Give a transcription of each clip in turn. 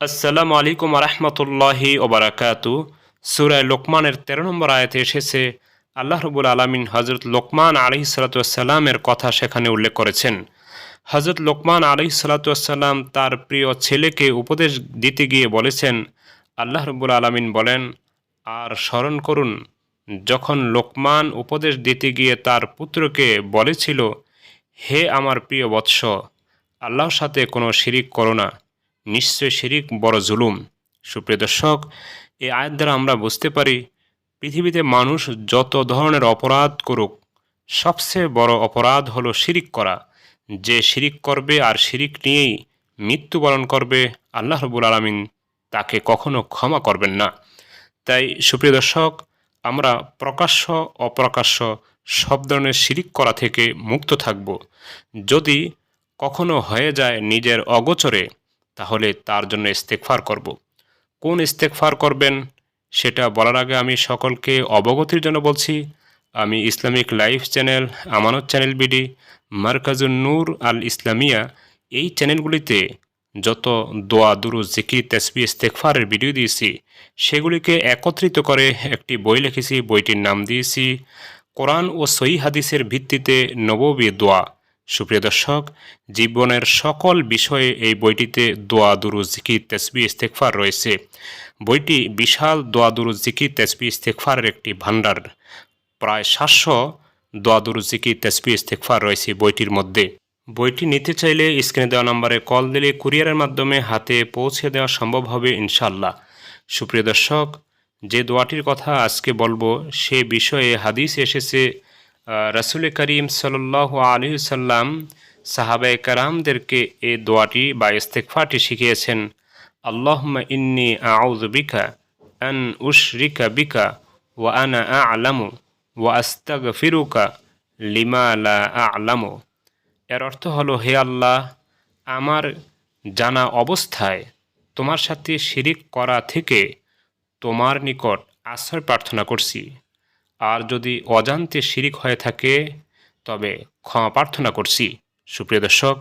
আসসালামু আলাইকুম রহমতুল্লাহি ওবরাকাতু সুরায় লোকমানের তেরো নম্বর আয়াতে এসেছে, আল্লাহ রবুল আলমিন হজরত লোকমান আলি সালাতামের কথা সেখানে উল্লেখ করেছেন। হজরত লোকমান আলি সালাতাম তার প্রিয় ছেলেকে উপদেশ দিতে গিয়ে বলেছেন, আল্লাহ রবুল আলমিন বলেন, আর স্মরণ করুন, যখন লোকমান উপদেশ দিতে গিয়ে তার পুত্রকে বলেছিল, হে আমার প্রিয় বৎস, আল্লাহর সাথে কোনো শিরিক করো না নিশ্চয় শিরিক বড় জুলুম। সুপ্রিয় দর্শক, এই আয়ের দ্বারা আমরা বুঝতে পারি, পৃথিবীতে মানুষ যত ধরনের অপরাধ করুক, সবচেয়ে বড় অপরাধ হলো শিরিক করা। যে শিরিক করবে আর শিরিক নিয়েই মৃত্যুবরণ করবে, আল্লাহ রবুল আলমিন তাকে কখনো ক্ষমা করবেন না। তাই, সুপ্রিয় দর্শক, আমরা প্রকাশ্য, অপ্রকাশ্য সব ধরনের শিরিক করা থেকে মুক্ত থাকব। যদি কখনো হয়ে যায় নিজের অগোচরে তাহলে তার জন্য ইস্তেকফার করব। কোন ইস্তেকফার করবেন সেটা বলার আগে আমি সকলকে অবগতির জন্য বলছি, আমি ইসলামিক লাইফ চ্যানেল, আমানত চ্যানেল বিডি, মার্কাজুন নূর আল ইসলামিয়া, এই চ্যানেলগুলিতে যত দোয়া, দুরু, জিকির তেসবি ইস্তেকফারের ভিডিও দিয়েছি, সেগুলিকে একত্রিত করে একটি বই লিখেছি, বইটির নাম দিয়েছি, কোরআন ও সই হাদিসের ভিত্তিতে নববী দোয়া সুপ্রিয় দর্শক, জীবনের সকল বিষয়ে এই বইটিতে দোয়া দুরু জিকির তেসবি ইস্তেকফার রয়েছে। বইটি বিশাল দোয়া দুরু জিকির তেসবি ইস্তেকফারের একটি ভাণ্ডার। প্রায় সাতশো দোয়া দুরু জিকির তেসবি ইস্তেকফার রয়েছে বইটির মধ্যে। বইটি নিতে চাইলে স্ক্রিনে দেওয়া নম্বরে কল দিলে কুরিয়ারের মাধ্যমে হাতে পৌঁছে দেওয়া সম্ভব হবে ইনশাল্লাহ সুপ্রিয় দর্শক, যে দোয়াটির কথা আজকে বলব, সে বিষয়ে হাদিস এসেছে রসুল করিম সাল্লাহ আলী সাল্লাম সাহাবায় কারামদেরকে এ দোয়াটি বা ইস্তেকফাটি শিখিয়েছেন আল্লাহ ইন্নি আউজ বিকা আন উশরিকা বিকা ওয়া আনা আলামু ওয়া আস্তাগ ফিরুকা লিমা লা আলামু। এর অর্থ হলো, হে আল্লাহ, আমার জানা অবস্থায় তোমার সাথে শিরিক করা থেকে তোমার নিকট আশ্রয় প্রার্থনা করছি। আর যদি অজান্তে শিরিক হয়ে থাকে, তবে ক্ষমা প্রার্থনা করছি। সুপ্রিয় দর্শক,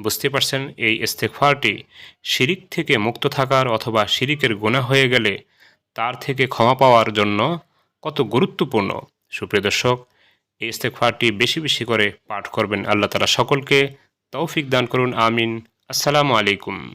বুঝতে পারছেন এই ইস্তেকফারটি শিরিক থেকে মুক্ত থাকার অথবা শিরিকের গুণা হয়ে গেলে তার থেকে ক্ষমা পাওয়ার জন্য কত গুরুত্বপূর্ণ। সুপ্রিয় দর্শক, এই ইস্তেকফারটি বেশি বেশি করে পাঠ করবেন। আল্লাহ তালা সকলকে তৌফিক দান করুন। আমিন। আসসালামু আলাইকুম।